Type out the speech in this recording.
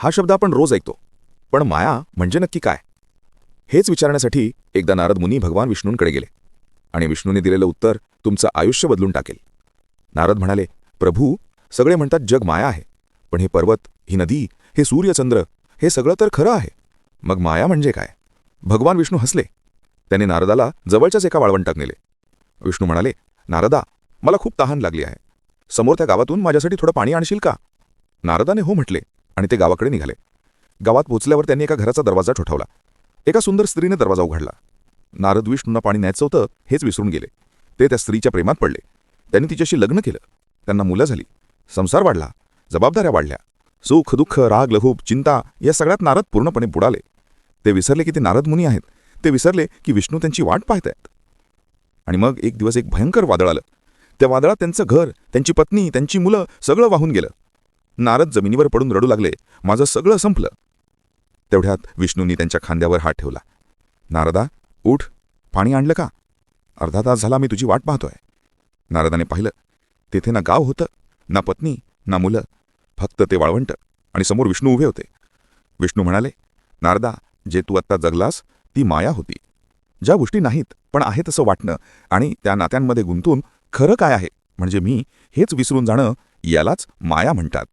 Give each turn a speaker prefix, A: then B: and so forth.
A: हा शब्द आपण रोज ऐकतो. पण माया म्हणजे नक्की काय? हेच विचारण्यासाठी एकदा नारद मुनी भगवान विष्णूंकडे गेले. आणि विष्णूने दिलेलं उत्तर तुमचं आयुष्य बदलून टाकेल. नारद म्हणाले प्रभू सगळे म्हणतात जग माया आहे पण हे पर्वत ही नदी हे सूर्यचंद्र हे सगळं तर खरं आहे. मग माया म्हणजे काय? भगवान विष्णू हसले. त्याने नारदाला जवळच्याच एका वाळवंटात नेले. विष्णू म्हणाले नारदा मला खूप तहान लागली आहे. समोर त्या गावातून माझ्यासाठी थोडं पाणी आणशील का? नारदाने हो म्हटले आणि ते गावाकडे निघाले. गावात पोचल्यावर त्यांनी एका घराचा दरवाजा ठोठावला. एका सुंदर स्त्रीने दरवाजा उघडला. नारद विष्णूंना पाणी न्यायचं होतं हेच विसरून गेले. ते त्या स्त्रीच्या प्रेमात पडले. त्यांनी तिच्याशी लग्न केलं. त्यांना मुलं झाली. संसार वाढला. जबाबदाऱ्या वाढल्या. सुख दुःख राग लहूप चिंता या सगळ्यात नारद पूर्णपणे बुडाले. ते विसरले की ते नारद मुनी आहेत. ते विसरले की विष्णू त्यांची वाट पाहतायत. आणि मग एक दिवस एक भयंकर वादळ आलं. त्या वादळात त्यांचं घर त्यांची पत्नी त्यांची मुलं सगळं वाहून गेलं. नारद जमिनीवर पडून रडू लागले. माझं सगळं संपलं. तेवढ्यात विष्णूंनी त्यांच्या खांद्यावर हात ठेवला. नारदा उठ. पाणी आणलं का? अर्धा तास झाला मी तुझी वाट पाहतोय. नारदाने पाहिलं तेथे ना गाव होतं ना पत्नी ना मुलं. फक्त ते वाळवंट आणि समोर विष्णू उभे होते. विष्णू म्हणाले नारदा जे तू आत्ता जगलास ती माया होती. ज्या गोष्टी नाहीत पण आहेत असं वाटणं आणि त्या नात्यांमध्ये गुंतून खरं काय आहे म्हणजे मी हेच विसरून जाणं यालाच माया म्हणतात.